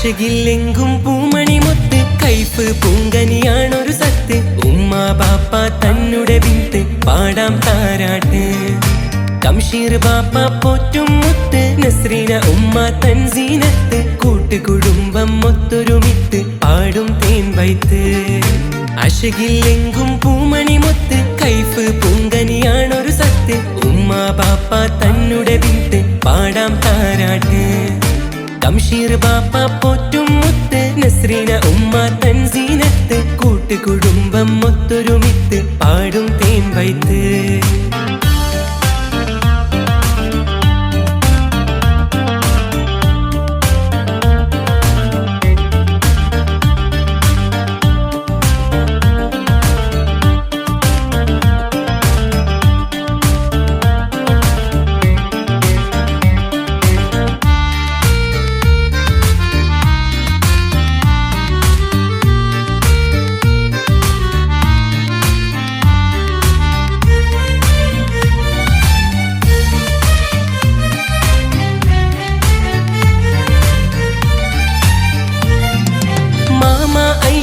അശകില്ലെങ്കും പൂമണി മുത്ത് കൈഫ് പൂങ്കനിയാണൊരു സത്ത്. ഉമ്മ ബാപ്പ തന്നുടെ വിത്ത്. പാടാം താരാട്ട്. കംഷീർ ബാപ്പ പോറ്റും മുത്ത്. നസ്രീന ഉമ്മ തൻസീനത്ത് കൂട്ടുകുടുംബം മൊത്തൊരുമിത്ത് പാടും തേൻ വൈത്ത്. അശകില്ലെങ്കും പൂമണി മുത്ത് ഉമ്മ തൻസീനത്ത് കൂട്ടുകുടുംബം ഒത്തൊരുമിത്ത് പാടും തേൻ വൈത്ത്.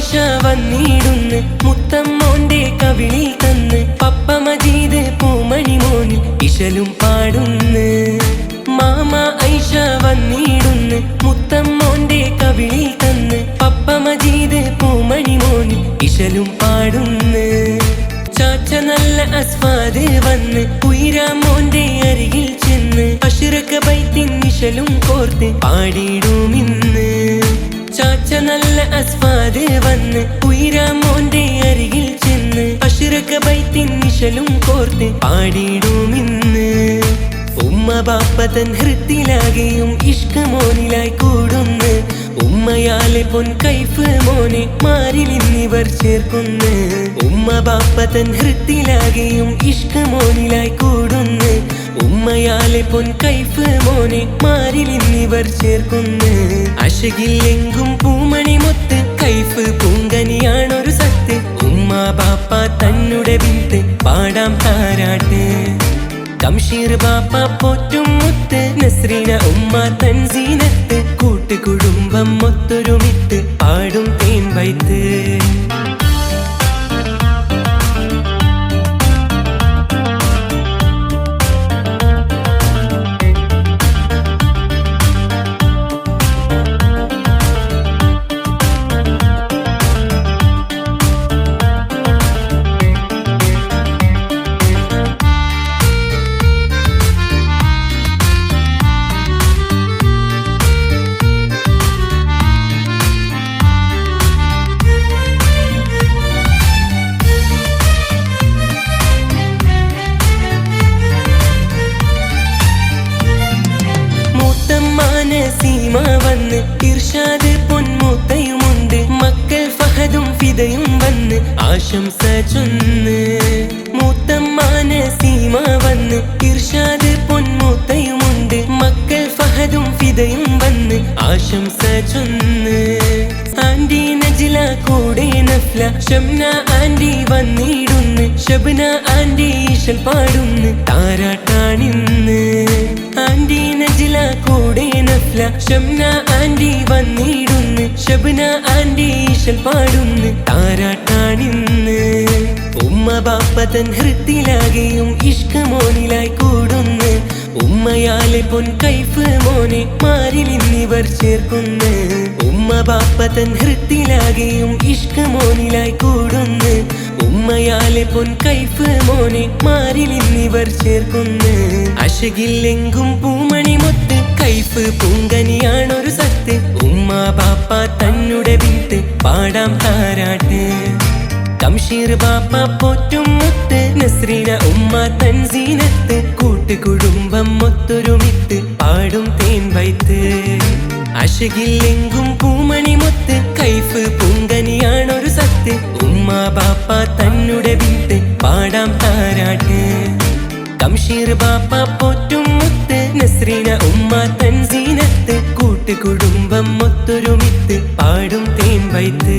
ഐഷ വന്നിടുന്ന് മുത്തമ്മോന്റെ കവിളിൽ തന്ന് പപ്പ മജീദ് പൂമണി മോനിൽ ഇശലും പാടുന്ന്. മാമ ഐഷ വന്നിടുന്ന് മുത്തമ്മോന്റെ കവിളിൽ തന്ന് പപ്പ മജീദ് പൂമണി മോനിൽ ഇശലും പാടുന്ന്. ചാച്ച നല്ല അസ്വാദ് വന്ന് ഉയരാമോന്റെ അരികിൽ ചെന്ന് അഷുരക്ക ബൈത്തിൻ ഇശലും കോർത്ത് പാടിയിടുമിന്ന് ചാച്ച നല്ല അസ്വാദ് വന്ന് ഉയരാമോന്റെ അരികിൽ ചെന്ന് അഷുരക്ക ബൈത്തിൻ നിശലും കോർത്ത് പാടിയിടുമിന്ന്. ഉമ്മ ബാപ്പതൻ ഹൃത്തിലാകെയും ഇഷ്കമോനിലായി കൂടുന്ന്. ഉമ്മയാലെ പൊൻ കൈഫ് മോനെ മാറിലിന്നിവർ ചേർക്കുന്ന്. ഉമ്മ ബാപ്പതൻ ഹൃത്തിലാകെയും ഇഷ്കമോനിലായി കൂടുന്ന്. ഉമ്മയാലെ പൊൻ കൈഫ് മോനെ മാറിൽ ഇന്നിവർ ചേർക്കുന്നു. അശകിൽ എങ്കും പൂമണി മൊത്ത് കൈഫ് പൂങ്കനിയാണൊരു സത്ത്. ഉമ്മ ബാപ്പ തന്നുടെ വിത്ത് പാടാം താരാട്ട്. കംഷീർ ബാപ്പ പോറ്റും മുത്ത് നസ്രീന ഉമ്മ തൻസീനത്ത്. കൂട്ടുകുടുംബം മൊത്തൊരുമിത്ത് ആശംസ ചൊന്ന് മൂത്തമ്മാന സീമ വന്ന്. ഇർഷാദ് പൊന്മൂത്തയുമുണ്ട് മക്കൾ ഫഹദും ഫിദയും വന്ന്. ആശംസ ചൊന്ന് ആന്റി നജില കൂടെ നഫ്ല. ഷംന ആന്റി വന്നിടുന്ന്. ഷബ്ന ആന്റി ഈശൽ പാടുന്ന്. താരാട്ടാണിന്ന്. ആന്റി നജില കൂടെ നഫ്ല. ഷംന ആന്റി വന്നിടുന്ന്. ഷബ്ന ആന്റി ഈശൽ പാടുന്ന്. താരാട്ടാണിന്ന് ഉമ്മ ബാപ്പതൻ ഹൃത്തിലാകെയും ഇഷ്ക മോനിലായി കൂടുന്ന്. ഉമ്മയാലെ പൊൻ കൈഫ് മോനെ മാറിലിന്നിവർ ചേർക്കുന്ന്. ഉമ്മ ബാപ്പതൻ ഹൃത്തിലാകെയും ഇഷ്ക മോനിലായി കൂടുന്ന്. ഉമ്മയാലെ പൊൻ കൈഫ് മോനെ മാറിലിന്നിവർ ചേർക്കുന്ന്. അശകില്ലെങ്കും പൂമണി കൈഫ് പൂങ്കനിയാണൊരു സത്ത്. ഉമ്മ ബാപ്പ തന്നുടെ വീട്ട് പാടാം താരാട്ട്. കംഷീർ ബാപ്പ പോറ്റും മുത്ത്. നസ്രീന ഉമ്മ തൻസീനത്ത് കൂട്ടുകുടുംബം മൊത്തൊരുമിത്ത് പാടും തേൻ വൈത്ത്. അശകില്ലെങ്കും പൂമണി മുത്ത്. കൈഫ് പൂങ്കനിയാണൊരു സത്ത്. ഉമ്മ ബാപ്പ തന്നുടെ വീട്ട് പാടാം താരാട്ട്. കംഷീർ ബാപ്പ പോറ്റും മുത്ത് നസ്രീന ഉമ്മ തൻസീനത്ത് കൂട്ടുകുടുംബം മൊത്തൊരുമിത്ത് പാടും തേൻ വൈത്ത്.